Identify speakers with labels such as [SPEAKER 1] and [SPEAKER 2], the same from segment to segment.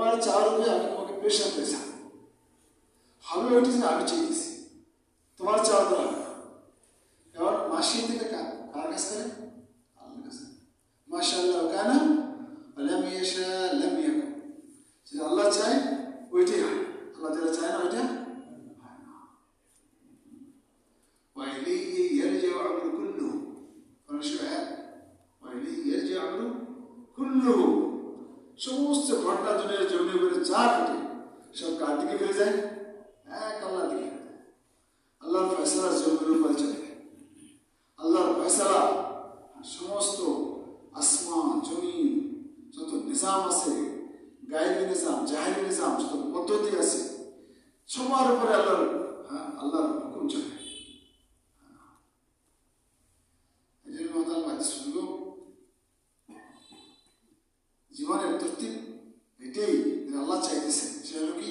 [SPEAKER 1] তোমার চাওয়ার উপরে আমি তোমাকে প্রেশার দিয়েছিলাম হবে ওইটি যে আমি চেয়েছি তোমার চাওয়া তো হবে না এবার মাসি থেকে কার কার কাছ থেকে আল্লাহর কাছে মাসা আল্লাহ কানা লাম ইয়াশা লাম ইয়াকুন যেটা আল্লাহ চায় ওইটাই হয় আল্লাহ যেটা চায় না ওইটা হয় না وإليه يرجع أمر كله فنشو آيات وإليه يرجع أمر كله সমস্ত ঘটনা দুনিয়ার জমি করে যা ঘটে সব কার দিকে ফিরে যায়? এক আল্লাহ দিকে আল্লাহর ফয়সালা জমির উপরে চলে আল্লাহর ফয়সালা সমস্ত আসমান, জমিন, যত নিজাম আছে, গায়েবী নিজাম, জাহেবী নিজাম, যত পদ্ধতি আছে, সবার উপরে আল্লাহর হ্যাঁ আল্লাহর হুকুম চলে। এটাই যে আল্লাহ চাইতেছেন সেটা হলো কি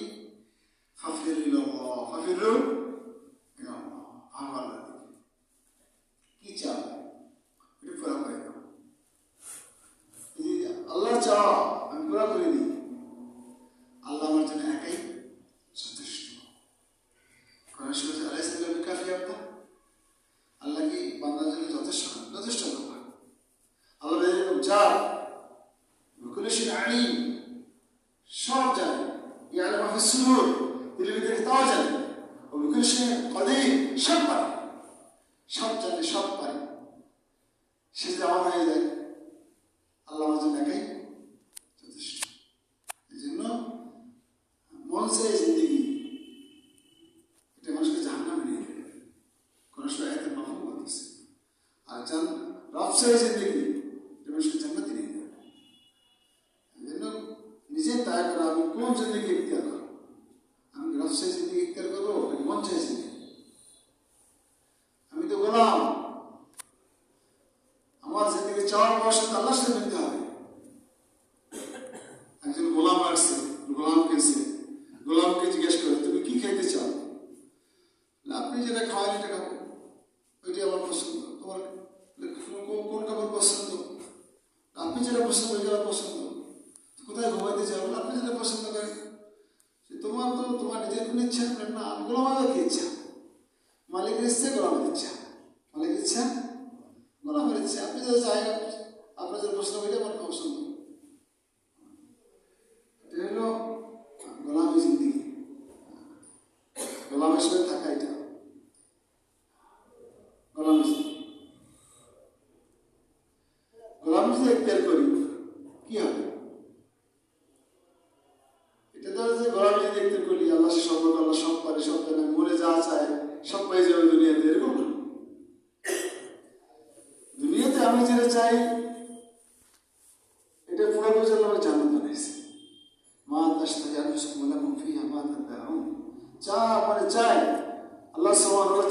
[SPEAKER 1] আর জান রব সে জিন্দগি এটা মানুষকে জান্নাতে নিয়ে যাবে এই জন্য নিজে তাই করে আমি কোন জিন্দগি ইখতিয়ার করব আমি রব সে জিন্দগি ইখতিয়ার করব নাকি মন চাই জিন্দগি আমি তো গোলাম আমার জিন্দগি চাওয়ার বয়সে তো আল্লাহর সাথে মিলতে হবে একজন গোলাম আসছে গোলাম কিনছে গোলামকে জিজ্ঞেস করে তুমি কি খেতে চাও না, আপনি যেটা খাওয়ান এটা খাব ওইটাই আমার পছন্দ তোমার কোন- কোন কাপড় পছন্দ আপনি যেটা পছন্দ করেন আমার পছন্দ। কোথায় ঘুমাইতে যাব আপনি যেটা পছন্দ করেন। তোমার তো তোমার নিজের কোনো ইচ্ছা না আমি গোলামের কি ইচ্ছা? মালিকের ইচ্ছা, গোলামের ইচ্ছা। মালিকের ইচ্ছা, গোলামের ইচ্ছা। আপনি যেটা চাই আপনার যেটা পছন্দ করি আমার পছন্দ এটা হলো গোলামি জিন্দিগি গোলাম হিসেবে থাকা এটা গোলাম হিসেবে গোলাম যদি এখতিয়ার করি কি হবে এটা তো যে গোলাম যদি এখতিয়ার করি, আল্লাহ সব আল্লাহ সব পারে, সব জানে, মরে যা চায়, সব পেয়ে যাবে দুনিয়াতে, এরকম দুনিয়াতে আমি যেটা চাই, এটা পুরো বুঝে আল্লাহ জান্নাত বানাইছে মা তাশতাহি আনফুসুকুম লাকুম ফিহা মা তাদউন। যা মানে চাই, আল্লাহ সমান ওয়া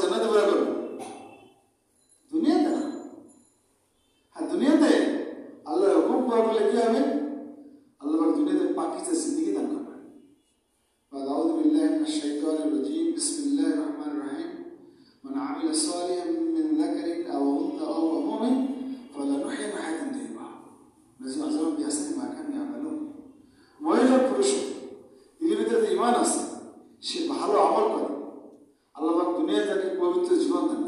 [SPEAKER 1] من الشيطان الرجيم بسم الله الرحمن الرحيم من عمل صالحا من ذكر أو أنثى أو مؤمن فلنحيي حياة طيبة لازم أجرهم بأحسن ما كانوا يعملون মহিলা পুরুষ এর ভিতরে ইমান আছে সে ভালো আমল করে আল্লাহ পাক দুনিয়া তাকে পবিত্র জীবন দান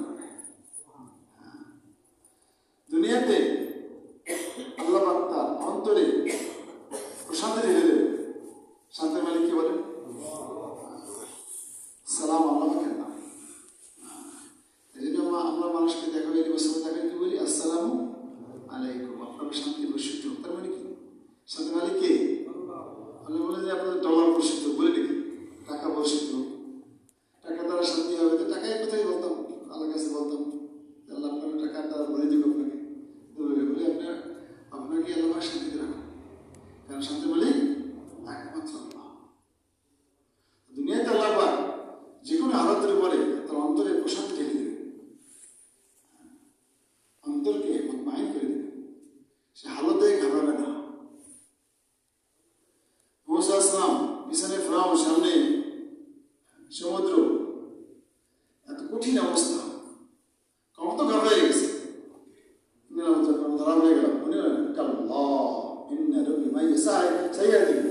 [SPEAKER 1] কারণ শান্তি বলি, একমাত্র দুনিয়াতে আল্লাহ পাক যে কোনো আলাদের পরে তার অন্তরে প্রশান্তি ঢেলে দেবে অন্তরকে মাইন ধরা হয়ে গেল উনি